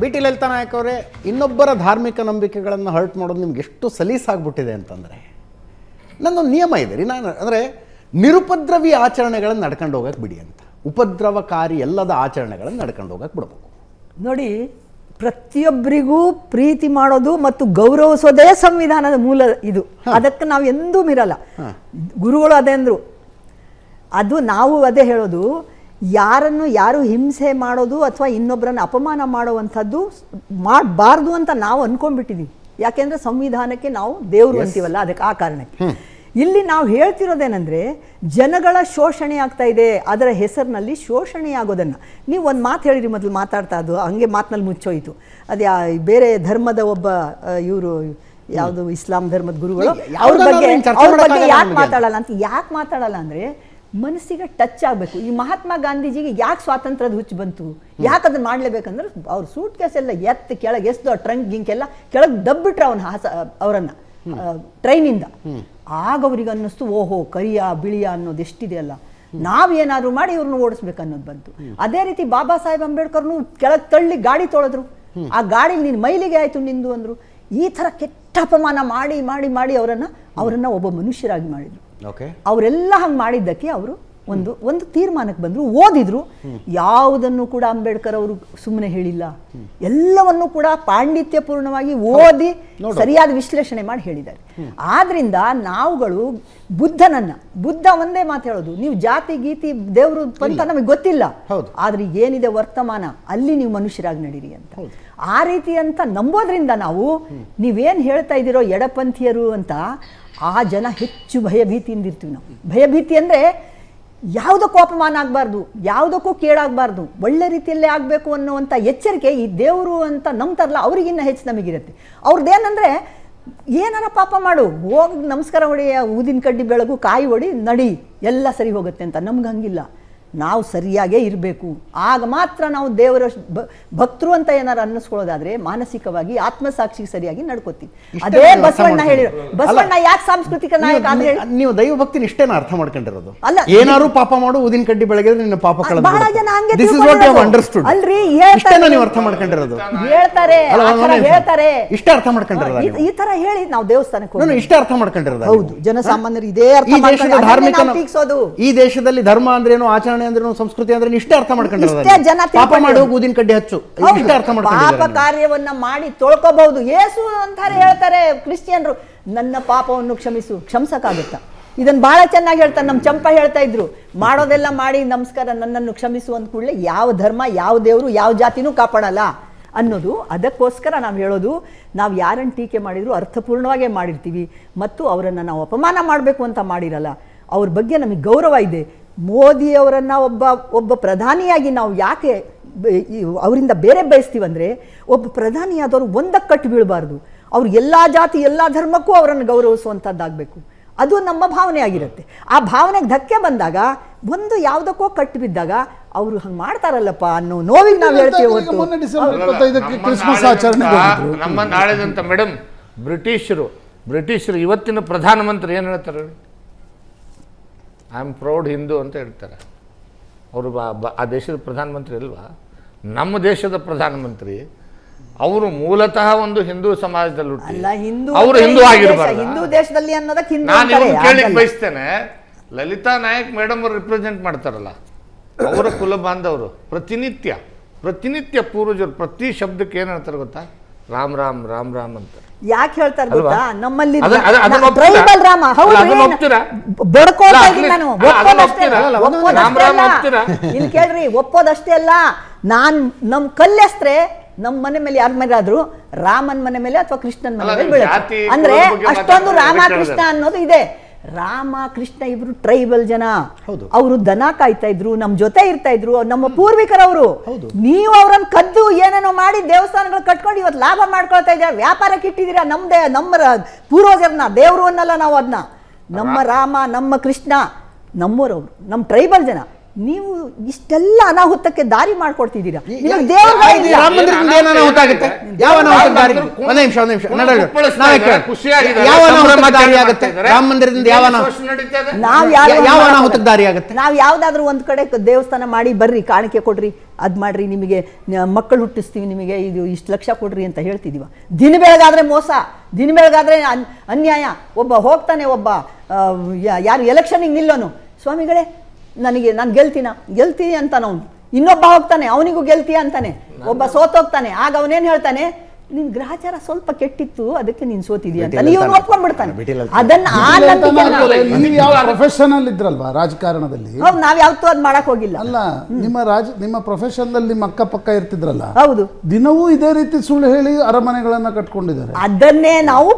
B T Lalitha Nayak ಅವರೇ ಇನ್ನೊಬ್ಬರ ಧಾರ್ಮಿಕ ನಂಬಿಕೆಗಳನ್ನು ಹರ್ಟ್ ಮಾಡೋದು ನಿಮ್ಗೆ ಎಷ್ಟು ಸಲೀಸಾಗ್ಬಿಟ್ಟಿದೆ ಅಂತಂದರೆ ನನ್ನೊಂದು ನಿಯಮ ಇದೆ ರೀ. ನಾನು ಅಂದರೆ ನಿರುಪದ್ರವಿ ಆಚರಣೆಗಳನ್ನು ನಡ್ಕೊಂಡು ಹೋಗಕ್ಕೆ ಬಿಡಿ ಅಂತ. ಉಪದ್ರವಕಾರಿ ಎಲ್ಲದ ಆಚರಣೆಗಳನ್ನು ನಡ್ಕೊಂಡು ಹೋಗಕ್ಕೆ ಬಿಡಬೇಕು. ನೋಡಿ ಪ್ರತಿಯೊಬ್ಬರಿಗೂ ಪ್ರೀತಿ ಮಾಡೋದು ಮತ್ತು ಗೌರವಿಸೋದೇ ಸಂವಿಧಾನದ ಮೂಲ ಇದು. ಅದಕ್ಕೆ ನಾವು ಎಂದೂ ಮೀರಲ್ಲ. ಗುರುಗಳು ಅದೇ ಅಂದರು. ಅದು ನಾವು ಅದೇ ಹೇಳೋದು ಯಾರನ್ನು ಯಾರು ಹಿಂಸೆ ಮಾಡೋದು ಅಥವಾ ಇನ್ನೊಬ್ಬರನ್ನು ಅಪಮಾನ ಮಾಡುವಂಥದ್ದು ಮಾಡಬಾರ್ದು ಅಂತ ನಾವು ಅನ್ಕೊಂಡ್ಬಿಟ್ಟಿದ್ದೀವಿ ಯಾಕೆಂದರೆ ಸಂವಿಧಾನಕ್ಕೆ ನಾವು ದೇವರು ಅಂತೀವಲ್ಲ ಅದಕ್ಕೆ ಆ ಕಾರಣಕ್ಕೆ. ಇಲ್ಲಿ ನಾವು ಹೇಳ್ತಿರೋದೇನೆಂದರೆ ಜನಗಳ ಶೋಷಣೆ ಆಗ್ತಾ ಇದೆ ಅದರ ಹೆಸರಿನಲ್ಲಿ ಶೋಷಣೆ ಆಗೋದನ್ನು. ನೀವು ಒಂದು ಮಾತು ಹೇಳಿರಿ ಮೊದಲು ಮಾತಾಡ್ತಾ ಅದು ಹಂಗೆ ಮಾತಿನಲ್ಲಿ ಮುಚ್ಚೋಯಿತು. ಅದು ಬೇರೆ ಧರ್ಮದ ಒಬ್ಬ ಇವರು ಯಾವುದು ಇಸ್ಲಾಂ ಧರ್ಮದ ಗುರುಗಳು ಅವ್ರ ಬಗ್ಗೆ ಅವ್ರ ಬಗ್ಗೆ ಯಾಕೆ ಮಾತಾಡಲ್ಲ ಅಂತ ಯಾಕೆ ಮಾತಾಡಲ್ಲ ಅಂದ್ರೆ ಮನಸ್ಸಿಗೆ ಟಚ್ ಆಗಬೇಕು. ಈ ಮಹಾತ್ಮ ಗಾಂಧೀಜಿಗೆ ಯಾಕೆ ಸ್ವಾತಂತ್ರ್ಯದ ಹುಚ್ಚು ಬಂತು? ಯಾಕೆ ಅದನ್ನ ಮಾಡ್ಲೇಬೇಕಂದ್ರೆ ಅವ್ರ ಸೂಟ್ ಕೇಸ್ ಎಲ್ಲ ಎತ್ತು ಕೆಳಗೆ ಎಸ್ದು ಟ್ರಂಕ್ ಗಿಂಕೆಲ್ಲ ಕೆಳಗೆ ದಬ್ಬಿಟ್ರೆ ಅವನ ಹಾಸ ಅವರನ್ನ ಟ್ರೈನಿಂದ ಆಗ ಅವ್ರಿಗೆ ಅನ್ನಿಸ್ತು ಓಹೋ ಕರಿಯ ಬಿಳಿಯ ಅನ್ನೋದು ಎಷ್ಟಿದೆ ಅಲ್ಲ ನಾವೇನಾದ್ರೂ ಮಾಡಿ ಇವ್ರನ್ನ ಓಡಿಸ್ಬೇಕು ಅನ್ನೋದು ಬಂತು ಅದೇ ರೀತಿ ಬಾಬಾ ಸಾಹೇಬ್ ಅಂಬೇಡ್ಕರ್ನು ಕೆಳಗೆ ತಳ್ಳಿ ಗಾಡಿ ತೊಳೆದ್ರು. ಆ ಗಾಡಿ ನಿನ್ ಮೈಲಿಗೆ ಆಯ್ತು ನಿಂದು ಅಂದ್ರು. ಈ ತರ ಕೆಟ್ಟ ಅಪಮಾನ ಮಾಡಿ ಮಾಡಿ ಮಾಡಿ ಅವರನ್ನು ಅವರನ್ನು ಒಬ್ಬ ಮನುಷ್ಯರಾಗಿ ಮಾಡಿದ್ರು. ಅವರೆಲ್ಲ ಹಂಗೆ ಮಾಡಿದ್ದಕ್ಕೆ ಅವರು ಒಂದು ಒಂದು ತೀರ್ಮಾನಕ್ಕೆ ಬಂದರು ಓದಿದ್ರು. ಯಾವುದನ್ನು ಕೂಡ ಅಂಬೇಡ್ಕರ್ ಅವರು ಸುಮ್ಮನೆ ಹೇಳಿಲ್ಲ. ಎಲ್ಲವನ್ನು ಕೂಡ ಪಾಂಡಿತ್ಯಪೂರ್ಣವಾಗಿ ಓದಿ ಸರಿಯಾದ ವಿಶ್ಲೇಷಣೆ ಮಾಡಿ ಹೇಳಿದ್ದಾರೆ. ಆದ್ರಿಂದ ನಾವುಗಳು ಬುದ್ಧನನ್ನ ಬುದ್ಧ ಒಂದೇ ಮಾತು ಹೇಳೋದು. ನೀವು ಜಾತಿ ಗೀತಿ ದೇವರು ಪಂಥ ನಮಗೆ ಗೊತ್ತಿಲ್ಲ. ಆದ್ರೆ ಏನಿದೆ ವರ್ತಮಾನ? ಅಲ್ಲಿ ನೀವು ಮನುಷ್ಯರಾಗಿ ನಡೀರಿ ಅಂತ. ಆ ರೀತಿ ಅಂತ ನಂಬೋದ್ರಿಂದ ನಾವು ನೀವೇನು ಹೇಳ್ತಾ ಇದ್ದೀರೋ ಎಡಪಂಥೀಯರು ಅಂತ ಆ ಜನ ಹೆಚ್ಚು ಭಯಭೀತಿಯಿಂದ ಇರ್ತೀವಿ ನಾವು. ಭಯಭೀತಿ ಅಂದರೆ ಯಾವುದಕ್ಕೂ ಅಪಮಾನ ಆಗಬಾರ್ದು, ಯಾವುದಕ್ಕೂ ಕೇಳಾಗಬಾರ್ದು ಒಳ್ಳೆ ರೀತಿಯಲ್ಲೇ ಆಗಬೇಕು ಅನ್ನುವಂಥ ಎಚ್ಚರಿಕೆ ಈ ದೇವರು ಅಂತ ನಂಬ್ತಾರಲ್ಲ ಅವ್ರಿಗಿನ್ನ ಹೆಚ್ಚು ನಮಗಿರುತ್ತೆ. ಅವ್ರದ್ದೇನಂದರೆ ಏನಾರ ಪಾಪ ಮಾಡು, ಹೋಗಿ ನಮಸ್ಕಾರ ಹೊಡೆಯ ಊದಿನ ಕಡ್ಡಿ ಬೆಳಗು ಕಾಯಿ ಹೊಡಿ, ನಡಿ, ಎಲ್ಲ ಸರಿ ಹೋಗುತ್ತೆ ಅಂತ. ನಮ್ಗೆ ಹಂಗಿಲ್ಲ. ನಾವು ಸರಿಯಾಗೇ ಇರಬೇಕು. ಆಗ ಮಾತ್ರ ನಾವು ದೇವರ ಭಕ್ತರು ಅಂತ ಏನಾರು ಅನ್ನಿಸ್ಕೊಳ್ಳೋದಾದ್ರೆ ಮಾನಸಿಕವಾಗಿ ಆತ್ಮಸಾಕ್ಷಿಗೆ ಸರಿಯಾಗಿ ನಡ್ಕೋತೀವಿ. ಅದೇ ಬಸವಣ್ಣ ಹೇಳಿರು ಬಸವಣ್ಣ ಯಾಕೆ ಸಾಂಸ್ಕೃತಿಕ ನಾಯಕ ಅಂತ ಹೇಳಿ. ನೀವು- ದೈವ ಭಕ್ತಿನ ಇಷ್ಟೇನ ಅರ್ಥ ಮಾಡ್ಕೊಂಡಿರೋದು. ಅಲ್ಲ, ಏನಾರು ಪಾಪ ಮಾಡು ಊದಿನ ಕಡ್ಡಿ ಬೆಳಗಿದ್ರೆ ನಿನ್ನ ಪಾಪ ಕಳೆದು ಬಹಳ ಜನ ಹಂಗೆ this is what you understood ಅಲ್ರಿ, ಹೇಳ್ತಾರೆ. ಇಷ್ಟೇನ ನೀವು ಅರ್ಥ ಮಾಡ್ಕೊಂಡಿರೋದು. ಹೇಳ್ತಾರೆ. ಹೇಳ್ತಾರೆ. ಇಷ್ಟ ಅರ್ಥ ಮಾಡ್ಕೊಂಡಿರೋದು ಈ- ತರ ಹೇಳಿ ನಾವು ದೇವಸ್ಥಾನಕ್ಕೆ. ಇಷ್ಟೇ ಅರ್ಥ ಮಾಡ್ಕೊಂಡಿರೋದು ಹೌದು ಜನಸಾಮಾನ್ಯರು ಇದೇ ಅರ್ಥ ಮಾಡ್ಕೊಂಡು ಧಾರ್ಮಿಕ ಈ ದೇಶದಲ್ಲಿ ಧರ್ಮ ಅಂದ್ರೇನು ಆಚರಣೆ ಅಂದ್ರೇನು ಸಂಸ್ಕೃತಿ ಅಂದ್ರೆ ಇಷ್ಟೇ ಅರ್ಥ ಪಾಪ. ಮಾಡು ಊದಿನ ಕಡ್ಡಿ ಹಚ್ಚು. ಇಷ್ಟೇ ಅರ್ಥ ಪಾಪ ಕಾರ್ಯವನ್ನ ಮಾಡಿ ತೊಳ್ಕೋಬಹುದು. ಏಸು ಅಂತಾರೆ ಹೇಳ್ತಾರೆ ಕ್ರಿಶ್ಚಿಯನ್ರು ನನ್ನ ಪಾಪವನ್ನು ಕ್ಷಮಿಸು ಕ್ಷಮಿಸಕ್ಕಾಗುತ್ತಾ? ಇದನ್ನ ಬಹಳ ಚೆನ್ನಾಗಿ ಹೇಳ್ತಾರೆ. ನಮ್ಮ ಚಂಪ ಹೇಳ್ತಾ ಇದ್ರು ಮಾಡೋದೆಲ್ಲ ಮಾಡಿ ನಮಸ್ಕಾರ ನನ್ನನ್ನು ಕ್ಷಮಿಸು ಅಂದ ಕೂಡಲೇ ಯಾವ ಧರ್ಮ ಯಾವ ದೇವರು ಯಾವ ಜಾತಿನೂ ಕಾಪಾಡಲ್ಲ. ಅನ್ನೋದು ಅದಕ್ಕೋಸ್ಕರ ನಾವು ಹೇಳೋದು ನಾವು ಯಾರನ್ನು ಟೀಕೆ ಮಾಡಿದ್ರು ಅರ್ಥಪೂರ್ಣವಾಗೇ ಮಾಡಿರ್ತೀವಿ ಮತ್ತು ಅವರನ್ನು ನಾವು ಅಪಮಾನ ಮಾಡಬೇಕು ಅಂತ ಮಾಡಿರಲ್ಲ. ಅವ್ರ ಬಗ್ಗೆ ನಮಗೆ ಗೌರವ ಇದೆ. ಮೋದಿಯವರನ್ನ ಒಬ್ಬ ಒಬ್ಬ ಪ್ರಧಾನಿಯಾಗಿ ನಾವು ಯಾಕೆ ಅವರಿಂದ ಬೇರೆ ಬಯಸ್ತೀವಂದ್ರೆ ಒಬ್ಬ ಪ್ರಧಾನಿಯಾದವರು ಒಂದಕ್ಕೆ ಕಟ್ಟು ಬೀಳಬಾರ್ದು. ಅವ್ರು ಎಲ್ಲ ಜಾತಿ ಎಲ್ಲ ಧರ್ಮಕ್ಕೂ ಅವರನ್ನು ಗೌರವಿಸುವಂಥದ್ದಾಗಬೇಕು ಅದು ನಮ್ಮ ಭಾವನೆ ಆಗಿರುತ್ತೆ. ಆ ಭಾವನೆಗೆ ಧಕ್ಕೆ ಬಂದಾಗ ಒಂದು ಯಾವುದಕ್ಕೋ ಕಟ್ಟು ಬಿದ್ದಾಗ ಅವರು ಹಂಗೆ ಮಾಡ್ತಾರಲ್ಲಪ್ಪ ಅನ್ನೋ ನೋವಿಗೆ ನಾವು ಹೇಳ್ತೀವಿ ಕ್ರಿಸ್ಮಸ್ ಆಚರಣೆ. ನಮ್ಮ ನಾಡಿದಂತ ಮೇಡಮ್ ಬ್ರಿಟಿಷರು ಬ್ರಿಟಿಷರು ಇವತ್ತಿನ ಪ್ರಧಾನಮಂತ್ರಿ ಏನು ಹೇಳ್ತಾರೆ ಐ ಆಮ್ ಪ್ರೌಡ್ ಹಿಂದೂ ಅಂತ ಹೇಳ್ತಾರೆ. ಅವರು ಆ ದೇಶದ ಪ್ರಧಾನಮಂತ್ರಿ ಅಲ್ವಾ? ನಮ್ಮ ದೇಶದ ಪ್ರಧಾನಮಂತ್ರಿ ಅವರು ಮೂಲತಃ ಒಂದು ಹಿಂದೂ ಸಮಾಜದಲ್ಲಿ ಹುಟ್ಟಿ. ಅವರು ಹಿಂದೂ ಆಗಿರಬಾರ್ದು? ಹಿಂದೂ ದೇಶದಲ್ಲಿ ಅನ್ನೋದಕ್ಕೆ ನಾನು ಬಯಸ್ತೇನೆ ಲಲಿತಾ ನಾಯಕ್ ಮೇಡಮ್ ಅವರು ರಿಪ್ರೆಸೆಂಟ್ ಮಾಡ್ತಾರಲ್ಲ ಅವರ ಕುಲ ಬಾಂಧವರು ಪ್ರತಿನಿತ್ಯ ಪ್ರತಿನಿತ್ಯ ಪೂರ್ವಜರು ಪ್ರತಿ ಶಬ್ದಕ್ಕೆ ಏನು ಹೇಳ್ತಾರೆ ಗೊತ್ತಾ? ರಾಮ್ ರಾಮ್ ರಾಮ್ ರಾಮ್ ಅಂತ ಯಾಕೆ ಹೇಳ್ತಾರೆ ಗೊತ್ತಾ? ನಮ್ಮಲ್ಲಿ ಟ್ರೈಬಲ್ ರಾಮ ಹೌದು. ಇಲ್ಲಿ ಕೇಳ್ರಿ ಒಪ್ಪೋದಷ್ಟೇ ಅಲ್ಲ. ನಾನ್ ನಮ್ ಕಲ್ಲೆಸ್ತ್ರೆ ನಮ್ಮ ಮನೆ ಮೇಲೆ ಯಾರ ಮೇಲೆ ಆದ್ರೂ ರಾಮನ್ ಮನೆ ಮೇಲೆ ಅಥವಾ ಕೃಷ್ಣನ್ ಮನೆ ಮೇಲೆ ಬೀಳುತ್ತೆ. ಅಂದ್ರೆ ಅಷ್ಟೊಂದು ರಾಮ ಕೃಷ್ಣ ಅನ್ನೋದು ಇದೆ. ರಾಮ ಕೃಷ್ಣ ಇಬ್ರು ಟ್ರೈಬಲ್ ಜನ. ಹೌದು. ಅವರು ದನ ಕಾಯ್ತಾ ಇದ್ರು ನಮ್ ಜೊತೆ ಇರ್ತಾ ಇದ್ರು ನಮ್ಮ ಪೂರ್ವಿಕರವರು ಹೌದು. ನೀವು ಅವ್ರನ್ನ ಕದ್ದು ಏನೇನೋ ಮಾಡಿ ದೇವಸ್ಥಾನಗಳು ಕಟ್ಕೊಂಡು ಇವತ್ತು ಲಾಭ ಮಾಡ್ಕೊಳ್ತಾ ಇದ್ದೀರಾ? ವ್ಯಾಪಾರಕ್ಕೆ ಇಟ್ಟಿದ್ದೀರಾ? ನಮ್ದೇ ನಮ್ಮ ಪೂರ್ವಜರನ್ನ ದೇವರು ಅನ್ನಲ್ಲ ನಾವು ಅದನ್ನ ನಮ್ಮ ರಾಮ ನಮ್ಮ ಕೃಷ್ಣ ನಮ್ಮೂರವ್ರು ನಮ್ಮ ಟ್ರೈಬಲ್ ಜನ. ನೀವು ಇಷ್ಟೆಲ್ಲ ಅನಾಹುತಕ್ಕೆ ದಾರಿ ಮಾಡ್ಕೊಡ್ತಿದ್ದೀರಾ. ರಾಮ ಮಂದಿರದಿಂದ ಏನು ಅನಾಹುತ ಆಗುತ್ತೆ? ಯಾವ ಅನಾಹುತ ದಾರಿ? ಒಂದೇ ನಿಮಿಷ ಒಂದೇ ನಿಮಿಷ. ನಡೆ ಕುಪ್ಪಳಿಸ್ತಾ ನಾವೇ ಇದ್ದಾರೆ, ಯಾವ ಅನಾಹುತ ದಾರಿ ಆಗುತ್ತೆ? ರಾಮ ಮಂದಿರದಿಂದ ಯಾವ ಏನು ಅನಾಹುತ ಶೋಷಣೆ ನಡೀತಾ ಇದೆ? ನಾವ್ ಯಾವ ಅನಾಹುತಕ್ಕೆ ದಾರಿ ಆಗುತ್ತೆ? ನಾವು ಯಾವ್ದಾದ್ರು ಒಂದ್ ಕಡೆ ದೇವಸ್ಥಾನ ಮಾಡಿ ಬರ್ರಿ ಕಾಣಿಕೆ ಕೊಡ್ರಿ ಅದ್ ಮಾಡ್ರಿ ನಿಮಗೆ ಮಕ್ಕಳು ಹುಟ್ಟಿಸ್ತೀವಿ ನಿಮಗೆ ಇದು ಇಷ್ಟು ಲಕ್ಷ ಕೊಡ್ರಿ ಅಂತ ಹೇಳ್ತಿದೀವ. ದಿನ ಬೆಳಗಾದ್ರೆ ಮೋಸ ದಿನ ಬೆಳಗಾದ್ರೆ ಅನ್ಯಾಯ. ಒಬ್ಬ ಹೋಗ್ತಾನೆ ಒಬ್ಬ ಯಾರು ಎಲೆಕ್ಷನಿಗೆ ನಿಲ್ಲೋನು. ಸ್ವಾಮಿಗಳೇ ನನಗೆ ನಾನು ಗೆಲ್ತೀನ? ಗೆಲ್ತೀನಿ ಅಂತಾನ ಅವನು. ಇನ್ನೊಬ್ಬ ಹೋಗ್ತಾನೆ ಅವನಿಗೂ ಗೆಲ್ತೀಯ ಅಂತಾನೆ. ಒಬ್ಬ ಸೋತೋಗ್ತಾನೆ. ಆಗ ಅವನೇನ್ ಹೇಳ್ತಾನೆ? ನಿನ್ ಗ್ರಹಚಾರ ಸ್ವಲ್ಪ ಕೆಟ್ಟಿತ್ತು ಅದಕ್ಕೆ ನೀನ್ ಸೋತಿದೀಯ ಅಂತ. ನೀವು. ಒಪ್ಕೊಂಡ್ಬಿಡ್ತಾನೆ. ಅದನ್ನ ಆ ನಂಬಿಕೆನ ನೀವು ಯಾವ ಪ್ರೊಫೆಷನಲ್ ಇದ್ರಲ್ವಾ ರಾಜಕಾರಣದಲ್ಲಿ? ಹೌದು ನಾವ್ ಯಾವತ್ತೂ ಅದ್ ಮಾಡಕ್ ಹೋಗಿಲ್ಲ. ಅಲ್ಲ ನಿಮ್ಮ ರಾಜ ನಿಮ್ಮ ಪ್ರೊಫೆಷನ್ ನಿಮ್ಮ ಅಕ್ಕಪಕ್ಕ ಇರ್ತಿದ್ರಲ್ಲ? ಹೌದು. ದಿನವೂ ಇದೇ ರೀತಿ ಸುಳ್ಳು ಹೇಳಿ ಅರಮನೆಗಳನ್ನ ಕಟ್ಕೊಂಡಿದ್ದಾರೆ. ಅದನ್ನೇ ನಾವು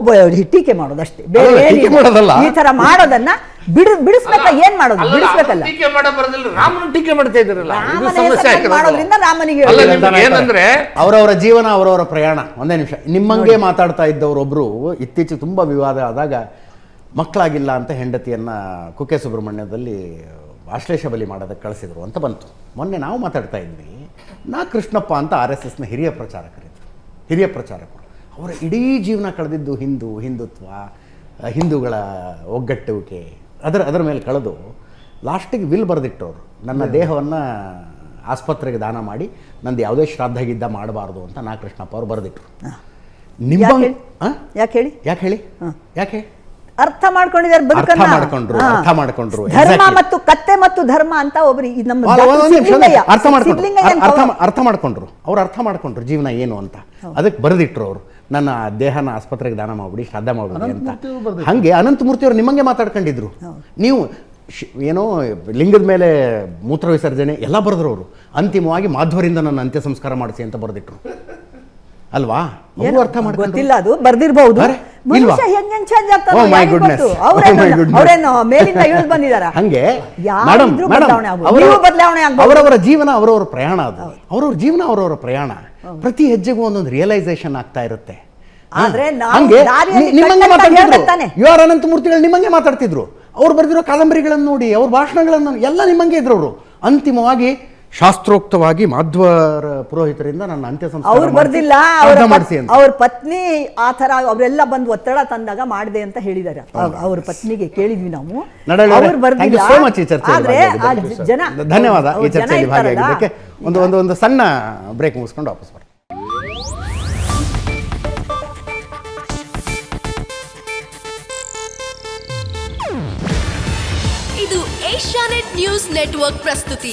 ಟೀಕೆ ಮಾಡೋದಷ್ಟೇ. ಬೇರೆ ಅಲ್ಲ. ಈ ತರ ಮಾಡೋದನ್ನ ಬಿಡು ಬಿಡಿಸ್ಬೇಕ ಏನ್ ಮಾಡೋದು? ಬಿಡಿಸ್ಬೇಕಲ್ಲ. ಟೀಕೆ ಮಾಡೋ ಬರೋದಿಲ್ಲ ರಾಮನ ಟೀಕೆ ಮಾಡ್ತಾ ಇದ್ರಲ್ಲ ಇದು ರಾಮನ ಸಮಸ್ಯೆ ಆಗಿರೋದು. ಮಾಡೋದ್ರಿಂದ ರಾಮನಿಗೆ ಅಲ್ಲ ಹೇಳಿದ್ರು. ನಿಮ್ಗೆ ಏನಂದ್ರೆ ಅವರವರ ಜೀವನ ಅವರವರ ಪ್ರಯಾಣ ಒಂದೇ ನಿಮಿಷ. ನಿಮ್ಮಂಗೆ ಮಾತಾಡ್ತಾ ಇದ್ದವರೊಬ್ರು ಇತ್ತೀಚೆಗೆ ತುಂಬಾ ವಿವಾದ ಆದಾಗ ಮಕ್ಕಳಾಗಿಲ್ಲ ಅಂತ ಹೆಂಡತಿಯನ್ನ ಕುಕ್ಕೆ ಸುಬ್ರಹ್ಮಣ್ಯದಲ್ಲಿ ಆಶ್ಲೇಷ ಬಲಿ ಮಾಡೋದಕ್ಕೆ ಕಳಿಸಿದ್ರು ಅಂತ ಬಂತು. ಮೊನ್ನೆ ನಾವು ಮಾತಾಡ್ತಾ ಇದ್ವಿ ನಾ ಕೃಷ್ಣಪ್ಪ ಅಂತ ಆರ್ ಎಸ್ ಎಸ್ನ ಹಿರಿಯ ಪ್ರಚಾರಕರಿದ್ರು ಹಿರಿಯ ಪ್ರಚಾರಕರು. ಅವರ ಇಡೀ ಜೀವನ ಕಳೆದಿದ್ದು ಹಿಂದೂ ಹಿಂದುತ್ವ ಆ, ಹಿಂದೂಗಳ ಒಗ್ಗಟ್ಟುವಿಕೆ ಅದರ ಅದರ ಮೇಲೆ ಕಳೆದು ಲಾಸ್ಟಿಗೆ ವಿಲ್ ಬರೆದಿಟ್ಟವರು. ನನ್ನ ದೇಹವನ್ನು ಆಸ್ಪತ್ರೆಗೆ ದಾನ ಮಾಡಿ ನಂದು ಯಾವುದೇ ಶ್ರಾದ್ದ ಗಿದ್ದ ಮಾಡಬಾರ್ದು ಅಂತ ನಾ ಕೃಷ್ಣಪ್ಪ ಅವರು ಬರೆದಿಟ್ರು. ನಿಮ್ಮ ಯಾಕ್ ಹೇಳಿ? ಯಾಕೆ ಹೇಳಿ? ಯಾಕೆ ಅರ್ಥ ಮಾಡ್ಕೊಂಡಿದ್ದಾರೆ ಬದುಕನ್ನ. ಮಾಡ್ಕೊಂಡ್ರು, ಅರ್ಥ ಮಾಡ್ಕೊಂಡ್ರು, ಧರ್ಮ ಮತ್ತು ಕತ್ತೆ ಮತ್ತು ಧರ್ಮ ಅಂತ ಒಬ್ರು ನಮ್ಮ ಅರ್ಥ ಮಾಡ್ಕೊಂಡ್ರು. ಅರ್ಥ ಮಾಡ್ಕೊಂಡ್ರು ಅವ್ರು. ಅರ್ಥ ಮಾಡ್ಕೊಂಡ್ರು ಜೀವನ ಏನು ಅಂತ. ಅದಕ್ಕೆ ಬರೆದಿಟ್ರು ಅವರು. ನನ್ನ ದೇಹನ ಆಸ್ಪತ್ರೆಗೆ ದಾನ ಮಾಡಿಬಿಡಿ ಶ್ರದ್ಧಾ ಮಾಡಿಬಿಡಿ ಅಂತ. ಅನಂತಮೂರ್ತಿಯವರು ಹಂಗೆ ಅನಂತಮೂರ್ತಿ ಅವರು ನಿಮ್ಮಂಗೆ ಮಾತಾಡ್ಕೊಂಡಿದ್ರು. ನೀವು ಏನೋ ಲಿಂಗದ ಮೇಲೆ ಮೂತ್ರ ವಿಸರ್ಜನೆ ಎಲ್ಲ ಬರೆದ್ರು ಅವರು. ಅಂತಿಮವಾಗಿ ಮಾಧ್ವರಿಂದ ನನ್ನ ಅಂತ್ಯ ಸಂಸ್ಕಾರ ಮಾಡಿಸಿ ಅಂತ ಬರೆದಿಟ್ರು. ಅಲ್ವಾ? ಏನು ಅರ್ಥ ಮಾಡ್ಕೊಂಡಿಲ್ಲ ಅದು ಬರ್ದಿರ್ಬಹುದು ಮನುಷ್ಯ ಇಲ್ವಾ? ಹೆಂಗ್ ಹೆಂಗ್ ಚೇಂಜ್ ಆಗ್ತಾನೋ Oh? Oh ಅವ್ರೇನು ಮೇಲಿಂದ ಇಳಿದು ಬಂದಿದಾರ? ಹಂಗೆ. ಬದಲಾವಣೆ. ಅವರವರ ಜೀವನ ಅವರವರ ಪ್ರಯಾಣ ಅದು. ಅವರವ್ರ ಜೀವನ ಅವರವರ ಪ್ರಯಾಣ. ಪ್ರತಿ ಹೆಜ್ಜೆಗೂ ಒಂದೊಂದು ರಿಯಲೈಸೇಷನ್ ಆಗ್ತಾ ಇರುತ್ತೆ. ಆದ್ರೆ ಯು ಆರ್ ಅನಂತ ಮೂರ್ತಿಗಳು ನಿಮ್ಮಂಗೆ ಮಾತಾಡ್ತಿದ್ರು. ಅವ್ರು ಬರೆದಿರೋ ಕಾದಂಬರಿಗಳನ್ನು ನೋಡಿ ಅವ್ರ ಭಾಷಣಗಳನ್ನು ಎಲ್ಲ ನಿಮ್ಮಂಗೆ ಇದ್ರು ಅವರು. ಅಂತಿಮವಾಗಿ ಶಾಸ್ತ್ರೋಕ್ತವಾಗಿ ಮಾಧ್ವರ ಪುರೋಹಿತರಿಂದ ನನ್ನ ಅಂತ್ಯ ಸಂಸ್ಕಾರ ಅವ್ರು ಬರ್ದಿಲ್ಲ ಅವ್ರ ಅವ್ರ ಪತ್ನಿ ಆ ತರ ಅವರೆಲ್ಲ ಬಂದು ಒತ್ತಡ ತಂದಾಗ ಮಾಡಿದೆ ಅಂತ ಹೇಳಿದ್ದಾರೆ. ಅವ್- ಅವ್ರ ಪತ್ನಿಗೆ ಕೇಳಿದ್ವಿ ನಾವು. ಅವರೇ, ಬರ್ದಿಲ್ಲ. ಆದ್ರೆ ಜನ ಧನ್ಯವಾದ ಈ ಚರ್ಚೆಯಲ್ಲಿ ಭಾಗಿಯಾಗಿದ್ದಕ್ಕೆ. ಒಂದು ಒಂದು ಒಂದು ಸಣ್ಣ ಬ್ರೇಕ್ ಮುಗಿಸ್ಕೊಂಡು ವಾಪಸ್ ಬರ್ತೀವಿ ಇದು ಏಷ್ಯಾನೆಟ್ ನ್ಯೂಸ್ ನೆಟ್ವರ್ಕ್ ಪ್ರಸ್ತುತಿ.